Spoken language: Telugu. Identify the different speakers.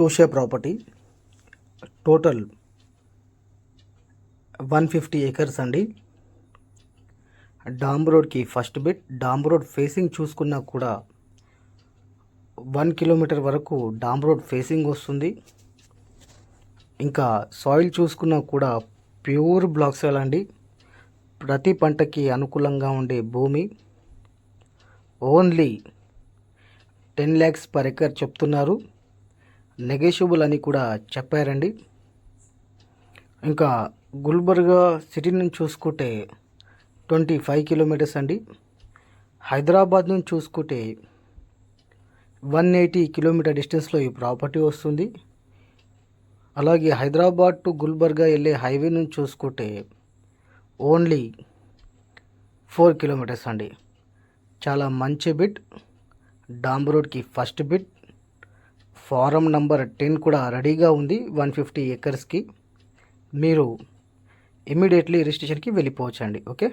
Speaker 1: చూసే property total one fifty acres అండి. డామ్ రోడ్కి first bit dam road facing చూసుకున్నా కూడా వన్ కిలోమీటర్ వరకు డామ్ రోడ్ ఫేసింగ్ వస్తుంది. ఇంకా సాయిల్ చూసుకున్నా కూడా ప్యూర్ బ్లాక్ సాయిల్ అండి. ప్రతి పంటకి అనుకూలంగా ఉండే భూమి. Only ten lakhs per acre చెప్తున్నారు. నెగోషియబుల్ అని కూడా చెప్పారండి. ఇంకా గుల్బర్గా సిటీ నుంచి చూసుకుంటే ట్వంటీ ఫైవ్ కిలోమీటర్స్ అండి. హైదరాబాద్ నుంచి చూసుకుంటే వన్ ఎయిటీ కిలోమీటర్ డిస్టెన్స్లో ఈ ప్రాపర్టీ వస్తుంది. అలాగే హైదరాబాద్ టు గుల్బర్గా వెళ్ళే హైవే నుంచి చూసుకుంటే ఓన్లీ ఫోర్ కిలోమీటర్స్ అండి. చాలా మంచి బిట్. డాంబ్ రోడ్కి first bit. Farm number ten కూడా రెడీగా ఉంది వన్ ఫిఫ్టీ ఏకర్స్కి మీరు ఇమ్మీడియట్లీ రిజిస్ట్రేషన్కి వెళ్ళిపోవచ్చండి ఓకే?